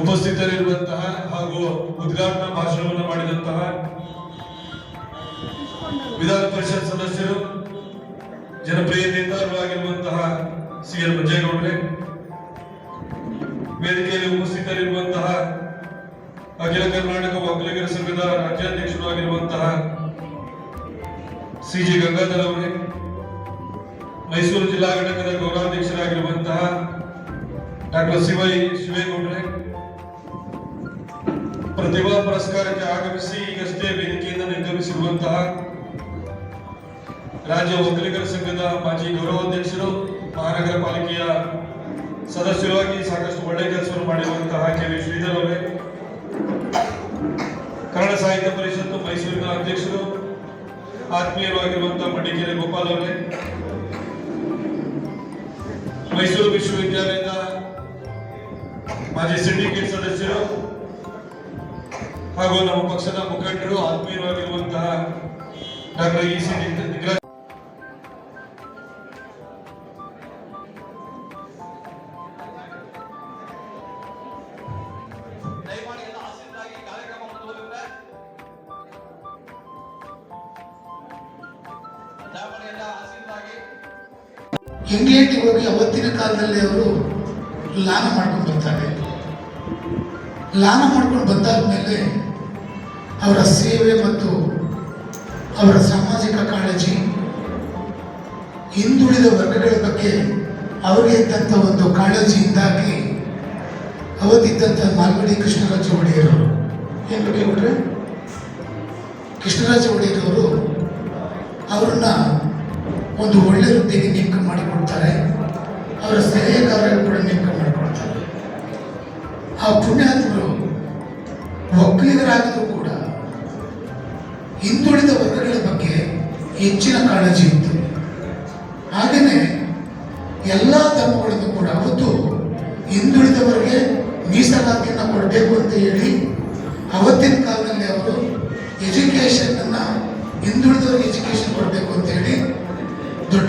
ಉಪಸ್ಥಿತರಿರುವಂತಹ ಹಾಗೂ ಉದ್ಘಾಟನಾ ಭಾಷಣವನ್ನು ಮಾಡಿದಂತಹ ವಿಧಾನ ಪರಿಷತ್ ಸದಸ್ಯರು, ಜನಪ್ರಿಯ ನೇತಾರರು ಆಗಿರುವಂತಹ ಸಿ ಎಲ್ ಮಂಜೇಗೌಡ್ರೆ ವೇದಿಕೆಯಲ್ಲಿ ಉಪಸ್ಥಿತರಿರುವಂತಹ ಅಖಿಲ ಕರ್ನಾಟಕ ಒಕ್ಕಲಿಗರ ಸಂಘದ ರಾಜ್ಯಾಧ್ಯಕ್ಷರು ಆಗಿರುವಂತಹ ಸಿ ಜಿ ಗಂಗಾಧರ್ ಅವರೇ, ಮೈಸೂರು ಜಿಲ್ಲಾ ಘಟಕದ ಗೌರವಾಧ್ಯಕ್ಷರಾಗಿರುವಂತಹ ಡಾಕ್ಟರ್ ಶಿವೈ ಶಿವೇಗೌಡ್ರೆ ಪ್ರತಿಭಾ ಪುರಸ್ಕಾರಕ್ಕೆ ಆಗಮಿಸಿ ಈಗಷ್ಟೇ ವೇದಿಕೆಯನ್ನು ನಿರ್ಗಮಿಸಿರುವಂತಹ ರಾಜ್ಯ ಒಕ್ಕಲಿಗರ ಸಂಘದ ಮಾಜಿ ಗೌರವಾಧ್ಯಕ್ಷರು ಮಹಾನಗರ ಪಾಲಿಕೆಯ ಸದಸ್ಯರಾಗಿ ಸಾಕಷ್ಟು ಒಳ್ಳೆಯ ಕೆಲಸವನ್ನು ಮಾಡಿರುವಂತಹ ಕೆ ವಿ ಶ್ರೀಧರ್ ಅವರೇ. ಕನ್ನಡ ಸಾಹಿತ್ಯ ಪರಿಷತ್ತು ಮೈಸೂರಿನ ಅಧ್ಯಕ್ಷರು, ಆತ್ಮೀಯರಾಗಿರುವಂತಹ ಮಡಿಕೇರಿ ಗೋಪಾಲ್ ಅವರೇ. ಮೈಸೂರು ವಿಶ್ವವಿದ್ಯಾಲಯದ ಮಾಜಿ ಸಿಂಡಿಕೇಟ್ ಸದಸ್ಯರು ಹಾಗೂ ನಮ್ಮ ಪಕ್ಷದ ಮುಖಂಡರು ಆತ್ಮೀಯವಾಗಿರುವಂತಹ ಡಾಕ್ಟರ್ ಇ ಸಿ ಇಂಗ್ಲೆಂಡಿಗೆ ಹೋಗಿ ಅವತ್ತಿನ ಕಾಲದಲ್ಲಿ ಅವರು ಲಾನ ಮಾಡ್ಕೊಂಡು ಬರ್ತಾರೆ. ಲಾನ ಮಾಡ್ಕೊಂಡು ಬಂದಾದ ಮೇಲೆ ಅವರ ಸೇವೆ ಮತ್ತು ಅವರ ಸಾಮಾಜಿಕ ಕಾಳಜಿ ಹಿಂದುಳಿದ ವರ್ಗಗಳ ಬಗ್ಗೆ ಅವರಿಗೆ ಇದ್ದಂಥ ಒಂದು ಕಾಳಜಿಯಿಂದಾಗಿ ಅವತ್ತಿದ್ದಂಥ ಮಾಲ್ಗಡಿ ಕೃಷ್ಣರಾಜ ಒಡೆಯರು ಏನು ಬಗ್ಗೆ ಕೃಷ್ಣರಾಜ ಒಡೆಯರವರು ಅವರನ್ನು ಒಂದು ಒಳ್ಳೆಯ ಹುದ್ದೆಗೆ ನೇಮಕ ಮಾಡಿಕೊಡ್ತಾರೆ. ಅವರ ಸಲಹೆಗಾರರು ಕೂಡ ನೇಮಕ ಆ ಪುಣ್ಯಾತ್ಮರು ಒಕ್ಕಲಿಗರಾಗಿದ್ರು ಕೂಡ ಹಿಂದುಳಿದ ವರ್ಗಗಳ ಬಗ್ಗೆ ಹೆಚ್ಚಿನ ಕಾಳಜಿ ಇತ್ತು. ಹಾಗೆಯೇ ಎಲ್ಲ ಧರ್ಮಗಳನ್ನು ಕೂಡ ಅವತ್ತು ಹಿಂದುಳಿದವರಿಗೆ ಮೀಸಲಾತಿಯನ್ನು ಕೊಡಬೇಕು ಅಂತ ಹೇಳಿ ಅವತ್ತಿನ ಕಾಲದಲ್ಲಿ ಅವರು ಎಜುಕೇಶನ್ ಅನ್ನ ಹಿಂದುಳಿದವರಿಗೆ ಎಜುಕೇಶನ್ ಕೊಡಬೇಕು ಅಂತ ಹೇಳಿ ದೊಡ್ಡ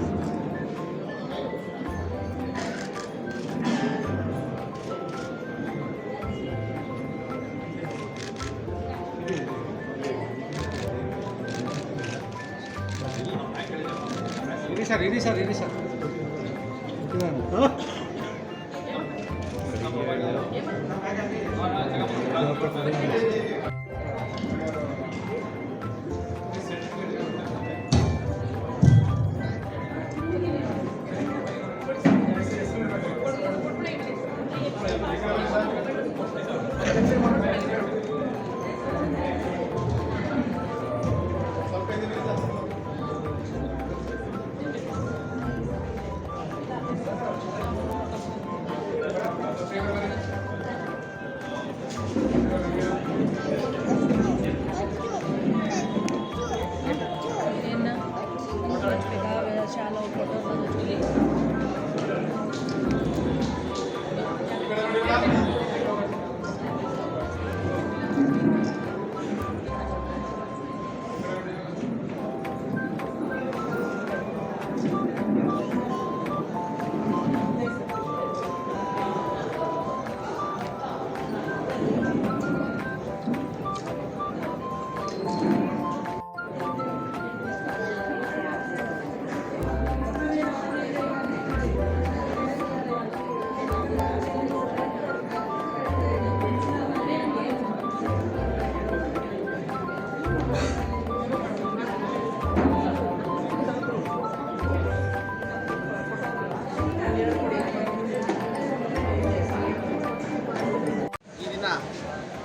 ini sar ini sar ini sar gimana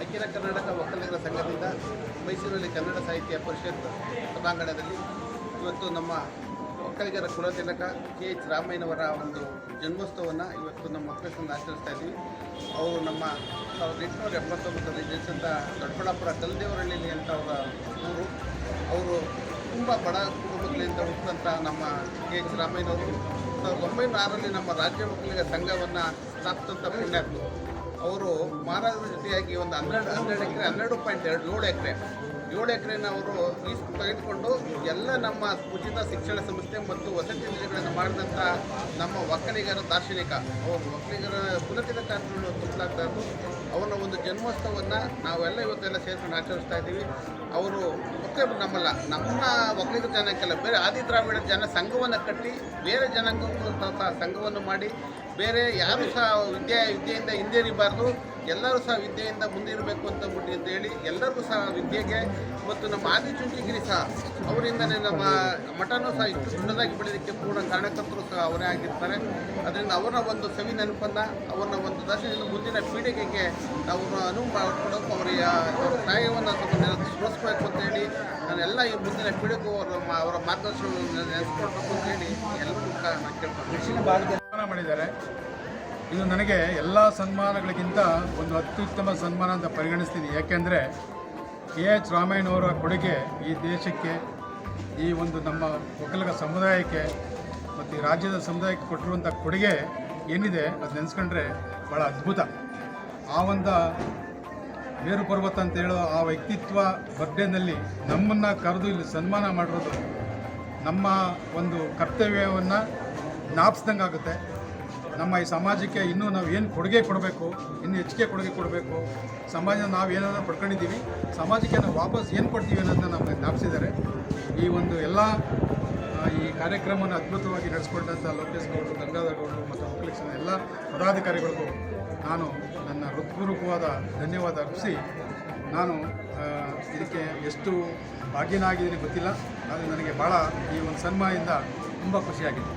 ಅಖಿಲ ಕರ್ನಾಟಕ ಒಕ್ಕಲಿಗರ ಸಂಘದಿಂದ ಮೈಸೂರಲ್ಲಿ ಕನ್ನಡ ಸಾಹಿತ್ಯ ಪರಿಷತ್ ಸಭಾಂಗಣದಲ್ಲಿ ಇವತ್ತು ನಮ್ಮ ಒಕ್ಕಲಿಗರ ಕುಲತಿಲಕ ಕೆ ಎಚ್ ರಾಮಯ್ಯನವರ ಒಂದು ಜನ್ಮೋತ್ಸವವನ್ನು ಇವತ್ತು ನಮ್ಮ ಸಂಘ ಆಚರಿಸ್ತಾ ಇದ್ದೀವಿ. ಅವರು ನಮ್ಮ ಸಾವಿರದ ಎಂಟುನೂರ ಎಪ್ಪತ್ತೊಂಬತ್ತರಲ್ಲಿ ಜನಿಸಿದ ದೊಡ್ಡಬಳ್ಳಾಪುರ ಕಲ್ದೇವರಳ್ಳಿ ಅಂತ ಅವರ ಊರು. ಅವರು ತುಂಬ ಬಡ ಕುಟುಂಬಗಳಿಂದ ಹುಟ್ಟಿದಂಥ ನಮ್ಮ ಕೆ ಎಚ್ ರಾಮಯ್ಯನವರು. ಸಾವಿರದ ಒಂಬೈನೂರ ಆರರಲ್ಲಿ ನಮ್ಮ ರಾಜ್ಯ ಒಕ್ಕಲಿಗ ಸಂಘವನ್ನು ಸ್ಥಾಪಿಸಿದಂಥ ಪುಣ್ಯಾತ್ಮ. ಅವರು ಮಹಾರಾಜರ ಜೊತೆಯಾಗಿ ಒಂದು ಹನ್ನೆರಡು ಹನ್ನೆರಡು ಎಕರೆ, ಹನ್ನೆರಡು ಪಾಯಿಂಟ್ ಎರಡು, ಏಳು ಎಕರೆ. ಏಳು ಎಕರೆನ ಅವರು ಲೀಸ್ ತೆಗೆದುಕೊಂಡು ಎಲ್ಲ ನಮ್ಮ ಉಚಿತ ಶಿಕ್ಷಣ ಸಂಸ್ಥೆ ಮತ್ತು ವಸತಿ ನಿಲಯಗಳನ್ನು ಮಾಡಿದಂಥ ನಮ್ಮ ಒಕ್ಕಲಿಗರ ದಾರ್ಶನಿಕ. ಅವರು ಒಕ್ಕಲಿಗರ ಪುನತಿನ ಕಾರ್ಯಗಳು ತುಂಬಲಾಗ್ತಾ ಅವರ ಒಂದು ಜನ್ಮೋತ್ಸವವನ್ನು ನಾವೆಲ್ಲ ಇವತ್ತೆಲ್ಲ ಸೇರ್ಕೊಂಡು ಆಚರಿಸ್ತಾ ಇದ್ದೀವಿ. ಅವರು ನಮ್ಮಲ್ಲ, ನಮ್ಮ ಒಕ್ಕಲಿಗರ ಜನಕ್ಕೆಲ್ಲ ಬೇರೆ ಆದಿ ದ್ರಾವಿಡ ಜನ ಸಂಘವನ್ನು ಕಟ್ಟಿ, ಬೇರೆ ಜನಾಂಗ ಸಂಘವನ್ನು ಮಾಡಿ ಬೇರೆ ಯಾರು ಸಹ ವಿದ್ಯೆ ವಿದ್ಯೆಯಿಂದ ಹಿಂದೇರಿಬಾರ್ದು ಎಲ್ಲರೂ ಸಹ ವಿದ್ಯೆಯಿಂದ ಮುಂದಿರಬೇಕು ಅಂತ ಬಿಟ್ಟು ಅಂತ ಹೇಳಿ ಎಲ್ಲರಿಗೂ ಸಹ ವಿದ್ಯೆಗೆ ಮತ್ತು ನಮ್ಮ ಆದಿಚುಂಚನಗಿರಿ ಸಹ ಅವರಿಂದನೇ ನಮ್ಮ ಮಠನೂ ಸಹ ಇಷ್ಟು ಸುಣ್ಣದಾಗಿ ಬೆಳೆಯೋದಕ್ಕೆ ಪೂರ್ಣ ಕಾರಣಕರ್ತರು ಸಹ ಅವರೇ ಆಗಿರ್ತಾರೆ. ಅದರಿಂದ ಅವರ ಒಂದು ಸವಿ ನೆನಪನ್ನು ಅವರ ಒಂದು ದರ್ಶನದಿಂದ ಮುಂದಿನ ಪೀಳಿಗೆಗೆ ನಾವು ಅನುವು ಮಾಡಿಕೊಡೋಕೆ ಅವರ ಅವರ ಸಹಾಯವನ್ನು ನೆನ- ಸ್ಮರಿಸ್ಬೇಕು ಅಂತ ಹೇಳಿ ನಾನೆಲ್ಲ ಈ ಮುಂದಿನ ಪೀಳಿಗೆಗೂ ಅವರ ಅವರ ಮಾರ್ಗದರ್ಶನವನ್ನು ನೆನೆಸ್ಕೊಳ್ಬೇಕು ಅಂತ ಹೇಳಿ ಎಲ್ಲರೂ ನಾನು ಸನ್ಮಾನ ಮಾಡಿದ್ದಾರೆ. ಇದು ನನಗೆ ಎಲ್ಲ ಸನ್ಮಾನಗಳಿಗಿಂತ ಒಂದು ಅತ್ಯುತ್ತಮ ಸನ್ಮಾನ ಅಂತ ಪರಿಗಣಿಸ್ತೀನಿ. ಯಾಕೆಂದರೆ ಕೆ ಎಚ್ ರಾಮಯ್ಯನವರ ಕೊಡುಗೆ ಈ ದೇಶಕ್ಕೆ, ಈ ಒಂದು ನಮ್ಮ ಒಕ್ಕಲಿಗ ಸಮುದಾಯಕ್ಕೆ ಮತ್ತು ಈ ರಾಜ್ಯದ ಸಮುದಾಯಕ್ಕೆ ಕೊಟ್ಟಿರುವಂಥ ಕೊಡುಗೆ ಏನಿದೆ ಅದು ನೆನೆಸ್ಕೊಂಡ್ರೆ ಭಾಳ ಅದ್ಭುತ. ಆ ಒಂದು ಮೇರು ಪರ್ವತ ಅಂತ ಹೇಳೋ ಆ ವ್ಯಕ್ತಿತ್ವ ಬರ್ಡೇನಲ್ಲಿ ನಮ್ಮನ್ನು ಕರೆದು ಇಲ್ಲಿ ಸನ್ಮಾನ ಮಾಡಿರೋದು ನಮ್ಮ ಒಂದು ಕರ್ತವ್ಯವನ್ನು ಜ್ಞಾಪಿಸ್ದಂಗೆ ಆಗುತ್ತೆ. ನಮ್ಮ ಈ ಸಮಾಜಕ್ಕೆ ಇನ್ನೂ ನಾವು ಏನು ಕೊಡುಗೆ ಕೊಡಬೇಕು, ಇನ್ನು ಹೆಚ್ಚಿಗೆ ಕೊಡುಗೆ ಕೊಡಬೇಕು ಸಮಾಜ ನಾವು ಏನಾದರೂ ಪಡ್ಕೊಂಡಿದ್ದೀವಿ ಸಮಾಜಕ್ಕೆ ನಾವು ವಾಪಸ್ ಏನು ಕೊಡ್ತೀವಿ ಅನ್ನೋದನ್ನ ನಮಗೆ ಜ್ಞಾಪಿಸಿದ್ದಾರೆ. ಈ ಒಂದು ಎಲ್ಲ ಈ ಕಾರ್ಯಕ್ರಮವನ್ನು ಅದ್ಭುತವಾಗಿ ನಡೆಸ್ಕೊಂಡಂಥ ಲೋಕೇಶ್ ಗೌಡರು ಮತ್ತು ಒಕ್ಕಲಿಗ ಎಲ್ಲ ಪದಾಧಿಕಾರಿಗಳಿಗೂ ನಾನು ನನ್ನ ಹೃತ್ಪೂರ್ವಕವಾದ ಧನ್ಯವಾದ ಅರ್ಪಿಸಿ, ನಾನು ಇದಕ್ಕೆ ಎಷ್ಟು ಭಾಗ್ಯನಾಗಿದ್ದೀನಿ ಗೊತ್ತಿಲ್ಲ, ಆದರೆ ನನಗೆ ಭಾಳ ಈ ಒಂದು ಸನ್ಮಾನದಿಂದ ತುಂಬ ಖುಷಿಯಾಗಿದೆ.